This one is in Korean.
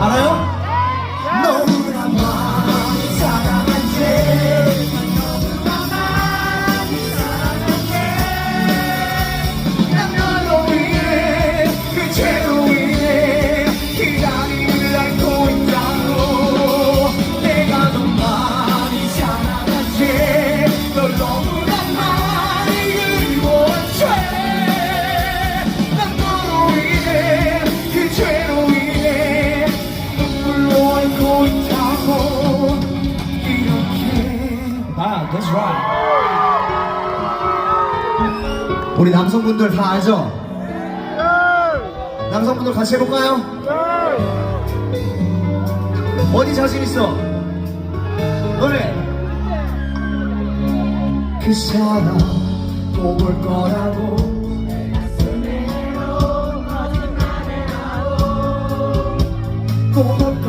알아요? 아, that's right 우리 남성분들 다 알죠? 남성분들 같이 해볼까요? 어디 자신 있어? 노래 그 사람 또 볼 거라고 또볼